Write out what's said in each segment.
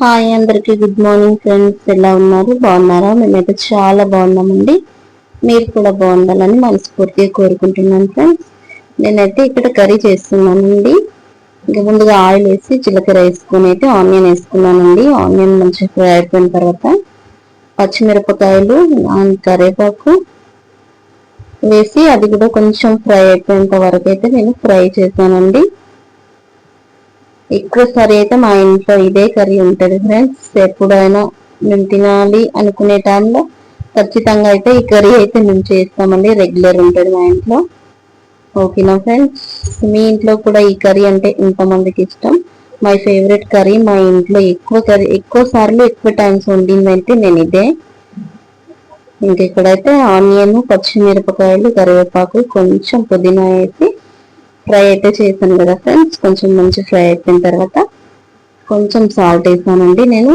Hi అందరికీ good morning friends. ఎలా ఉన్నారు? బాగున్నారా? మేమైతే చాలా బాగున్నామండి. మీరు కూడా బాగుండాలని మనస్ఫూర్తిగా కోరుకుంటున్నాను ఫ్రెండ్స్. నేనైతే ఇక్కడ కర్రీ చేస్తున్నానండి. ఇంకా ముందుగా ఆయిల్ వేసి జీలకర్ర వేసుకొని అయితే ఆనియన్ వేసుకున్నానండి. ఆనియన్ మంచిగా ఫ్రై అయిపోయిన తర్వాత పచ్చిమిరపకాయలు కరివేపాకు వేసి అది కూడా కొంచెం ఫ్రై అయిపోయేంత వరకు అయితే నేను ఫ్రై చేశానండి. ఎక్కువ కర్రీ అయితే మా ఇంట్లో ఇదే కర్రీ ఉంటుంది ఫ్రెండ్స్ ఎప్పుడైనా మేము తినాలి అనుకునే టైంలో ఖచ్చితంగా అయితే ఈ కర్రీ అయితే మేము చేస్తామండి. రెగ్యులర్ ఉంటుంది మా ఇంట్లో. ఓకేనా ఫ్రెండ్స్ మీ ఇంట్లో కూడా ఈ కర్రీ అంటే ఇంతమందికి ఇష్టం. మై ఫేవరెట్ కర్రీ మా ఇంట్లో ఎక్కువ కర్రీ ఎక్కువ సార్లు ఎక్కువ టైమ్స్ వండిందంటే నేను ఇదే. ఇంక ఇక్కడైతే ఆనియన్ పచ్చిమిరపకాయలు కరివేపాకు కొంచెం పుదీనా వేసి ఫ్రై అయితే చేశాను కదా ఫ్రెండ్స్. కొంచెం మంచి ఫ్రై అయిపోయిన తర్వాత కొంచెం సాల్ట్ వేసానండి నేను.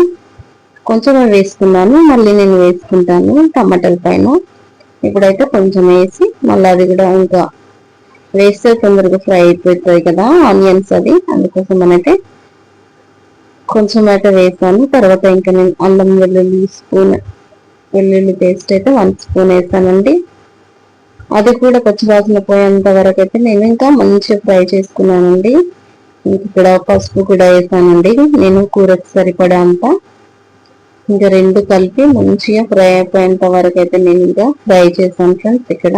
కొంచెం వేసుకున్నాను. మళ్ళీ నేను వేసుకుంటాను టమాటాల పైన. ఇప్పుడైతే కొంచెం వేసి మళ్ళీ అది కూడా ఇంకా వేస్తే తొందరగా ఫ్రై అయిపోతుంది కదా ఆనియన్స్ అది అందుకోసం అయితే కొంచెం అయితే వేసాను. తర్వాత ఇంకా నేను అల్లం వెల్లుల్లి స్పూన్ వెల్లుల్లి పేస్ట్ అయితే వన్ స్పూన్ వేసానండి. అది కూడా పచ్చివాసన పోయేంత వరకు అయితే నేను ఇంకా మంచిగా ఫ్రై చేసుకున్నానండి. ఇక్కడ పసుపు కూడా వేసానండి. నేను కూరకు సరిపడా అంతా. ఇంకా రెండు కలిపి మంచిగా ఫ్రై అయిపోయేంత వరకు అయితే నేను ఇంకా ఫ్రై చేశాను ఫ్రెండ్స్ ఇక్కడ.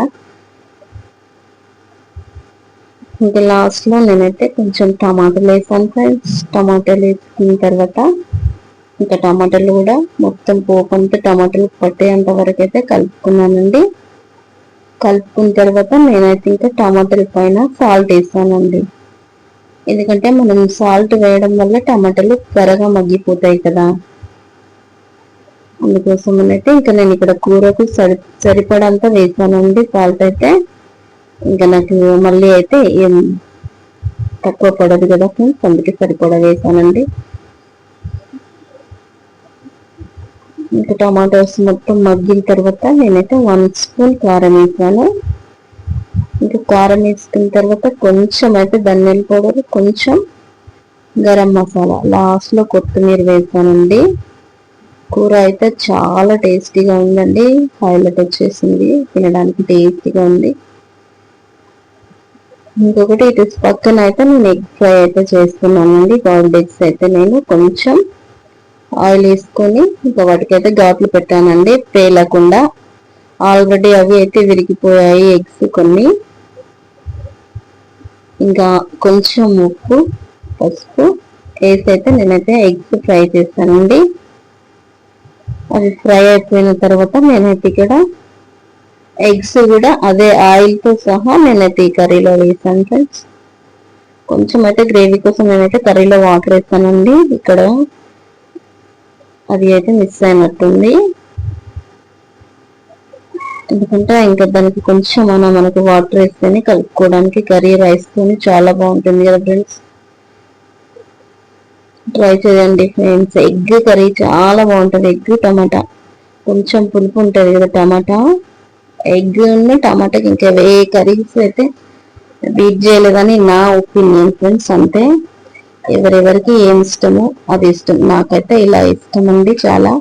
ఇంకా లాస్ట్లో నేనైతే కొంచెం టమాటాలు వేసాను ఫ్రెండ్స్. టమాటాలు వేసుకున్న తర్వాత ఇంకా టమాటాలు కూడా మొత్తం పోకంతా టమాటాలు పట్టేంత వరకు అయితే కలుపుకున్నానండి. కలుపుకున్న తర్వాత నేనైతే ఇంకా టమాటాల పైన సాల్ట్ వేసానండి ఎందుకంటే మనం సాల్ట్ వేయడం వల్ల టమాటాలు త్వరగా మగ్గిపోతాయి కదా. అందుకోసం అయితే ఇంకా నేను ఇక్కడ కూరకు సరి సరిపడంతా వేసానండి. సాల్ట్ అయితే ఇంకా నాకు మళ్ళీ అయితే ఏం తక్కువ పడదు కదా ఫ్రెండ్స్. అందుకే సరిపడా వేసానండి. ఇంకా టమాటోస్ మొత్తం మగ్గిన తర్వాత నేనైతే వన్ స్పూన్ కారం వేసాను ఇంకా కారం వేసుకున్న తర్వాత కొంచెం అయితే ధనియాల పౌడర్ కొంచెం గరం మసాలా లాస్ట్లో కొత్తిమీర వేసానండి. కూర అయితే చాలా టేస్టీగా ఉందండి. హైలైట్ వచ్చేసింది. తినడానికి టేస్టీగా ఉంది. ఇంకొకటి ఇటు పక్కన అయితే నేను ఎగ్ ఫ్రై అయితే చేస్తున్నానండి. బాయిల్డ్ ఎగ్స్ అయితే నేను కొంచెం ఆయిల్ వేసుకొని ఇంకా వాటికైతే ఘాట్లు పెట్టానండి. పేలకుండా ఆల్రెడీ అవి అయితే విరిగిపోయాయి ఎగ్స్ కొన్ని. ఇంకా కొంచెం ఉప్పు పసుపు వేసి అయితే నేనైతే ఎగ్స్ ఫ్రై చేస్తానండి. అవి ఫ్రై అయిపోయిన తర్వాత నేనైతే ఇక్కడ ఎగ్స్ కూడా అదే ఆయిల్తో సహా నేనైతే ఈ కర్రీలో వేసాను ఫ్రెండ్స్. కొంచెం అయితే గ్రేవీ కోసం నేనైతే కర్రీలో వాటర్ వేస్తానండి ఇక్కడ. అది అయితే మిస్ అయినట్టుంది. ఎందుకంటే ఇంకా దానికి కొంచెం మనం మనకు వాటర్ వేస్తేనే కలుపుకోవడానికి కర్రీ రైస్ తోని చాలా బాగుంటుంది కదా ఫ్రెండ్స్ ట్రై చేయండి ఫ్రెండ్స్ ఎగ్ కర్రీ చాలా బాగుంటుంది. Egg tomato. కొంచెం పులుపు ఉంటుంది కదా టమాటా. ఎగ్ టమాటాకి ఇంకా ఏ కర్రీస్ అయితే బీట్ చేయలేదని నా ఒపీనియన్ ఫ్రెండ్స్ అంతే. ఎవరెవరికి ఏం ఇష్టమో అది ఇష్టం. నాకైతే ఇలా ఇష్టం అండి చాలా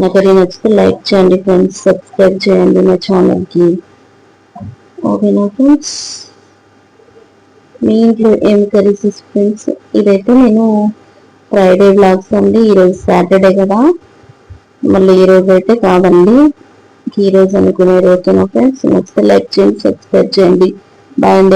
నాకు నచ్చితే లైక్ చేయండి ఫ్రెండ్స్ సబ్స్క్రైబ్ చేయండి నా ఛానల్కి. ఓకేనా ఫ్రెండ్స్? మీ ఇంట్లో ఏం కర్రీస్ ఫ్రెండ్స్? ఇదైతే నేను ఫ్రైడే బ్లాగ్స్ అండి. ఈరోజు సాటర్డే కదా. మళ్ళీ ఈరోజు అయితే కాదండి. ఈరోజు అనుకునే రోజు ఫ్రెండ్స్? నచ్చితే లైక్ చేయండి సబ్స్క్రైబ్ చేయండి. బాయ్ అండి.